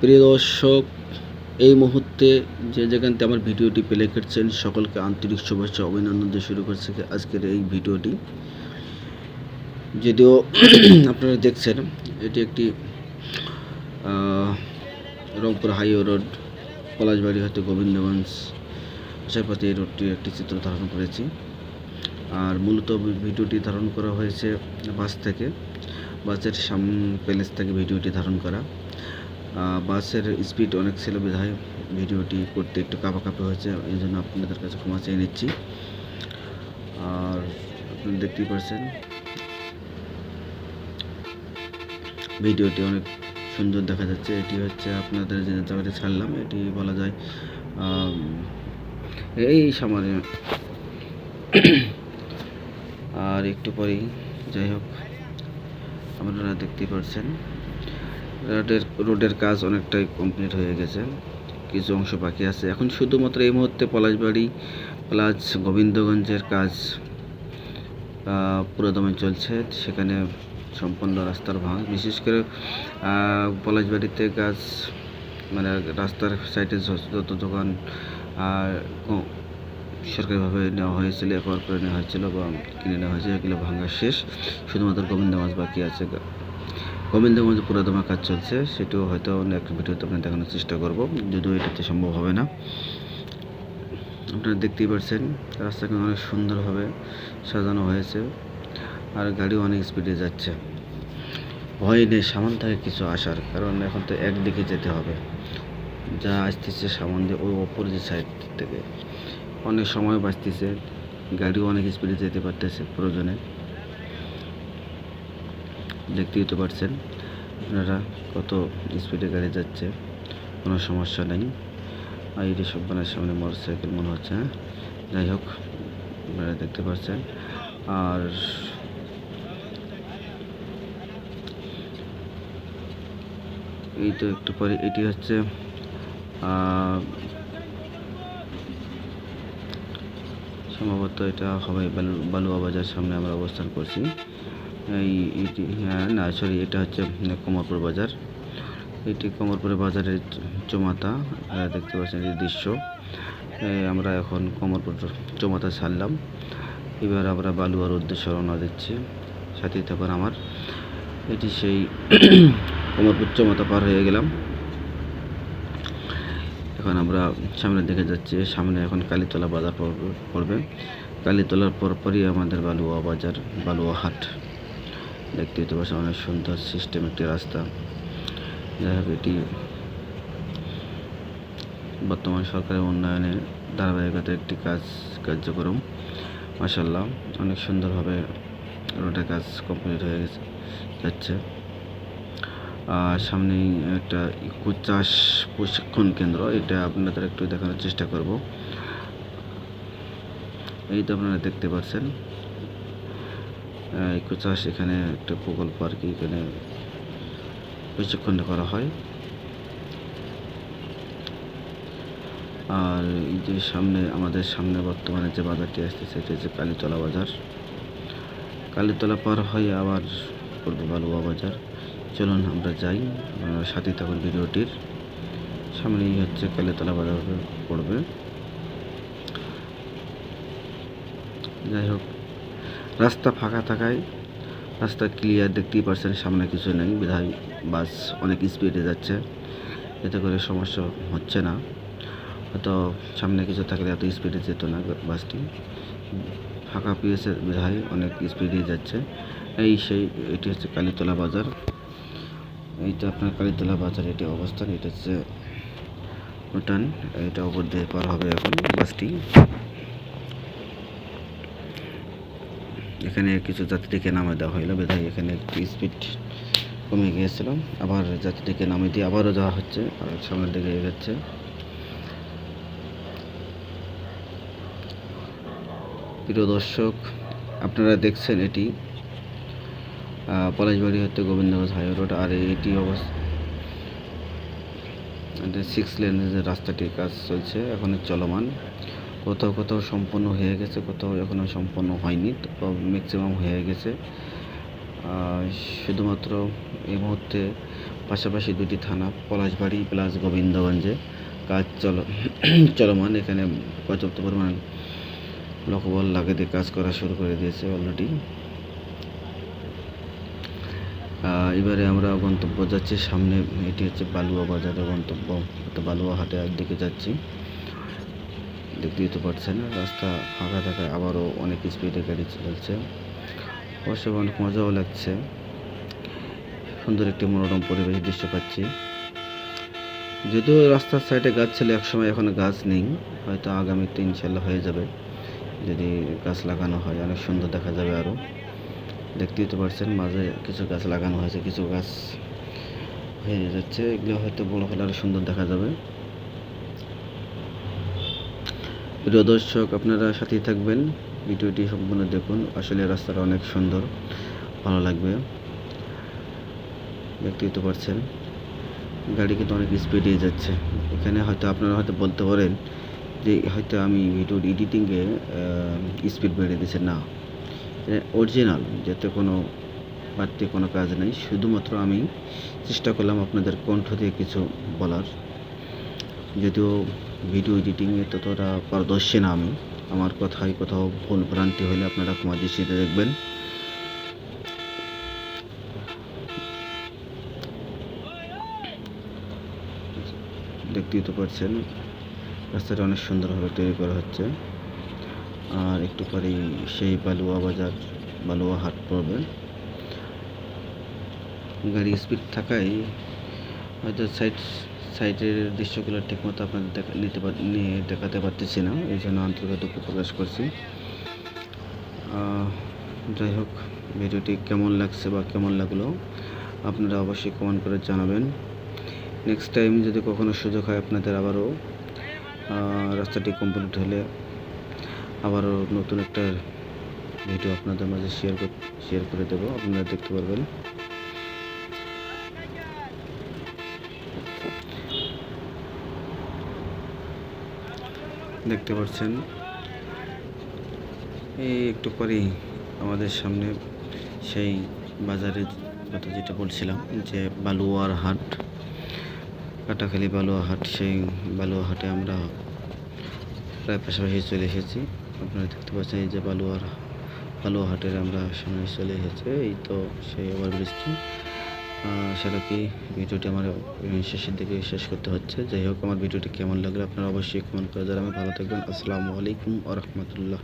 প্রিয় দর্শক, এই মুহূর্তে যে যেখানতে আমার ভিডিওটি প্লে করছেন, সকলকে আন্তরিক শুভেচ্ছা, অভিনন্দন দিয়ে শুরু করছে আজকের এই ভিডিওটি। যদিও আপনারা দেখছেন, এটি একটি রংপুর হাইওয়ে রোড পলাশবাড়ি হতে গোবিন্দগঞ্জ আশাপাতি এই রোডটির একটি চিত্র ধারণ করেছি। আর মূলত ভিডিওটি ধারণ করা হয়েছে বাস থেকে, বাসের সাম প্যালেস থেকে ভিডিওটি ধারণ করা। বাসের স্পিড অনেক ছিল বিধায়। ভিডিওটি করতে একটু কাঁপাকাঁপি হয়েছে, এই জন্য আপনাদের কাছে ক্ষমা চেয়ে নিচ্ছি। আর আপনারা দেখতেই পাচ্ছেন ভিডিওটি অনেক সুন্দর দেখা যাচ্ছে। এটি হচ্ছে আপনাদের যে জায়গাটি ছাড়লাম, এটি বলা যায় এই সামান্য আর একটু পরেই, যাই হোক, আপনারা দেখতেই পাচ্ছেন রোডের রোডের কাজ অনেকটাই কমপ্লিট হয়ে গেছে। কিছু অংশ বাকি আছে। এখন শুধুমাত্র এই মুহূর্তে পলাশবাড়ি প্লাস গোবিন্দগঞ্জের কাজ পুরোদমে চলছে। সেখানে সম্পূর্ণ রাস্তার ভাঙ। বিশেষ করে পলাশবাড়িতে কাজ মানে রাস্তার সাইডে যত দোকান সরকারিভাবে নেওয়া হয়েছিল, একবার করে নেওয়া হয়েছিল বা কিনে নেওয়া হয়েছে এগুলো ভাঙা শেষ। শুধুমাত্র গোবিন্দগঞ্জ বাকি আছে। গোবিন্দগঞ্জ পুরোদমে কাজ চলছে, সেটাও হয়তো অন্য একটা ভিডিওতে আপনার দেখানোর চেষ্টা করব, যদিও এটাতে সম্ভব হবে না। আপনারা দেখতেই পাচ্ছেন রাস্তাকে অনেক সুন্দরভাবে সাজানো হয়েছে, আর গাড়িও অনেক স্পিডে যাচ্ছে। ভয় নেই, সামান থাকে কিছু আসার, কারণ এখন তো একদিকে যেতে হবে। যা আসতেছে সামান দিয়ে, ওই অপোজিট সাইড থেকে। অনেক সময় বাঁচতেছে, গাড়িও অনেক স্পিডে যেতে পারতেছে, প্রয়োজনে। দেখতেই তো পারছেন। আপনারা কত স্পিডে গাড়ি যাচ্ছে, কোনো সমস্যা নেই। আর এটি সব্বানের সামনে মোটর সাইকেল মনে হচ্ছে হ্যাঁ? যাই হোক, আপনারা দেখতে পাচ্ছেন আর এই তো একটু পরে এটি হচ্ছে সম্ভবত এটা হবে বালু, বালুয়া বাজার সামনে আমরা অবস্থান করছি। এই, এটি হ্যাঁ না সরি এটা হচ্ছে কমরপুর বাজার। এটি কমরপুর বাজারের চমাতা দেখতে পাচ্ছেন এই দৃশ্য। আমরা এখন কমরপুর চমাতা ছাড়লাম। এবার আমরা বালুয়ার উদ্দেশ্যে রওনা দিচ্ছি। সাথেই থাকুন আমার। এটি সেই কমরপুর চমাতা পার হয়ে গেলাম। এখন আমরা সামনের দিকে যাচ্ছি। সামনে এখন কালীতলা বাজার পড়বে। কালীতলার পরপরই আমাদের বালুয়া বাজার, বালুয়া হাট। দেখতেই তো পাচ্ছেন অনেক সুন্দর সিস্টেম একটি রাস্তা। যাই হোক, এটি বর্তমান সরকারের উন্নয়নের ধারাবাহিকতার একটি কাজ, কার্যক্রম। মাসাল্লাহ অনেক সুন্দরভাবে রোডের কাজ কমপ্লিট হয়ে গেছে, যাচ্ছে। আর সামনেই একটা ইকো চাষ প্রশিক্ষণ কেন্দ্র, এটা আপনাদের একটু দেখানোর চেষ্টা করব। এই তো আপনারা দেখতে পাচ্ছেন ইকো চাষ এখানে একটা প্রকল্প আর কি এখানে প্রশিক্ষণ করা হয়। আর এই যে সামনে, আমাদের সামনে বর্তমানে যে বাজারটি আসছে, সেটি হচ্ছে কালীতলা বাজার। কালীতলা পার হয়ে আবার পড়বে বালুয়া বাজার। চলুন আমরা যাই সাথে থাকুন ভিডিওটির। সামনেই হচ্ছে কালীতলা বাজার পড়বে। যাই হোক রাস্তা ফাঁকা থাকায় রাস্তা ক্লিয়ার দেখতেই পারছেন, সামনে কিছু নেই, বিধায় বাস অনেক স্পিডে যাচ্ছে। এতে করে সমস্যা হচ্ছে না। হয়তো সামনে কিছু থাকলে এত স্পিডে যেত না বাসটি। ফাঁকা পেয়েছে বিধায়, অনেক স্পিডে যাচ্ছে। এই সেই, এটি হচ্ছে কালীতলা বাজার। এইটা আপনার কালীতলা বাজার, এটি অবস্থান, এটা হচ্ছে উঠান, এটা উপর দিয়ে পার হবে এখন বাসটি। এখানে কিছু যাত্রীকে নামে দেওয়া হইল। বিধায় এখানে একটু স্পিড কমে গিয়েছিল। আবার যাত্রীকে নামে দিয়ে আবারও যাওয়া হচ্ছে। আর সামনের দিকে এগোচ্ছে। প্রিয় দর্শক, আপনারা দেখছেন এটি পলাশবাড়ি হতে গোবিন্দগঞ্জ হাইওয়ে রোড। আর এটি অবস্থা সিক্স লেনের যে রাস্তাটির কাজ চলছে, এখন চলমান। কোথাও কোথাও সম্পূর্ণ হয়ে গেছে, কোথাও এখনও সম্পূর্ণ হয়নি, তো ম্যাক্সিমাম হয়ে গেছে। শুধুমাত্র এই মুহূর্তে পাশাপাশি দুটি থানা, পলাশবাড়ি প্লাস গোবিন্দগঞ্জে কাজ চল, চলমান। এখানে পর্যাপ্ত পরিমাণ লোকবল লাগে দিয়ে কাজ করা শুরু করে দিয়েছে অলরেডি এবারে আমরা গন্তব্য যাচ্ছি সামনে, এটি হচ্ছে বালুয়া বাজারের গন্তব্য বালুয়া হাটের দিকে যাচ্ছি। দেখতেই তো পারছেন। রাস্তা ফাঁকা থাকায় আবারও অনেক স্পিডে গাড়ি চলছে। অবশ্য অনেক মজাও লাগছে। সুন্দর একটি মনোরম পরিবেশ দৃশ্য পাচ্ছি। যদিও রাস্তার সাইডে গাছ ছিল, একসময় এখন গাছ নেই। হয়তো আগামীতে ইনশাল্লাহ হয়ে যাবে। যদি গাছ লাগানো হয়, অনেক সুন্দর দেখা যাবে আরও। দেখতেই তো পারছেন, মাঝে কিছু গাছ লাগানো হয়েছে, কিছু গাছ হয়ে যাচ্ছে। এগুলো হয়তো বড় হলে আরও সুন্দর দেখা যাবে। প্রিয় দর্শক, আপনারা সাথেই থাকবেন। ভিডিওটি সম্পূর্ণ দেখুন। আসলে রাস্তাটা অনেক সুন্দর, ভালো লাগবে। দেখতেই তো পারছেন গাড়ি কিন্তু অনেক স্পিডে যাচ্ছে। এখানে হয়তো আপনারা হয়তো বলতে পারেন যে, হয়তো আমি ভিডিওর এডিটিংয়ে স্পিড বেড়ে দিয়েছে। না অরিজিনাল যাতে কোনো বাড়তি কোনো কাজ নেই। শুধুমাত্র আমি চেষ্টা করলাম আপনাদের কণ্ঠ দিয়ে কিছু বলার। যদিও ভিডিও এডিটিংয়ে ততটা পারদর্শী না আমি। আমার কথায় কোথাও ভুল ভ্রান্তি হলে আপনারা ক্ষমা দৃষ্টিতে দেখবেন। দেখতেই তো পারছেন রাস্তাটা অনেক সুন্দরভাবে তৈরি করা হচ্ছে। আর একটু পরেই সেই বালুয়া বাজার, বালুয়া হাট পড়বে। গাড়ি স্পিড থাকায় হয়তো সাইড সাইডের দৃশ্যগুলো ঠিকমতো আপনাদের দেখা, নিতে নিয়ে দেখাতে পারতেছি না, এই জন্য আন্তরিক দুঃখ প্রকাশ করছি। যাই হোক, ভিডিওটি কেমন লাগছে বা কেমন লাগল, আপনারা অবশ্যই কমেন্ট করে জানাবেন। নেক্সট টাইম যদি কখনো সুযোগ হয় আপনাদের আবারও রাস্তাটি কমপ্লিট হলে আবারও নতুন একটা ভিডিও আপনাদের মাঝে শেয়ার শেয়ার করে দেবো, আপনারা দেখতে পারবেন। দেখতে পাচ্ছেন। এই একটু পরেই আমাদের সামনে সেই বাজারের কথা যেটা বলছিলাম, যে বালুয়ার হাট, কাটাখালি বালুয়া হাট, সেই বালুয়া হাটে আমরা প্রায় পাশাপাশি চলে এসেছি। আপনারা দেখতে পাচ্ছেন এই যে বালুয়ার, বালুয়া হাটের আমরা সামনে চলে এসেছি। এই তো সেই ওভারব্রিজটি। সেটা কি ভিডিওটি আমার শেষের দিকে শেষ করতে হচ্ছে? যাই হোক, আমার ভিডিওটি কেমন লাগল আপনারা অবশ্যই কমেন্ট করে যারা আমি ভালো থাকবেন। আসসালামু আলাইকুম আ রহমতুল্লাহ।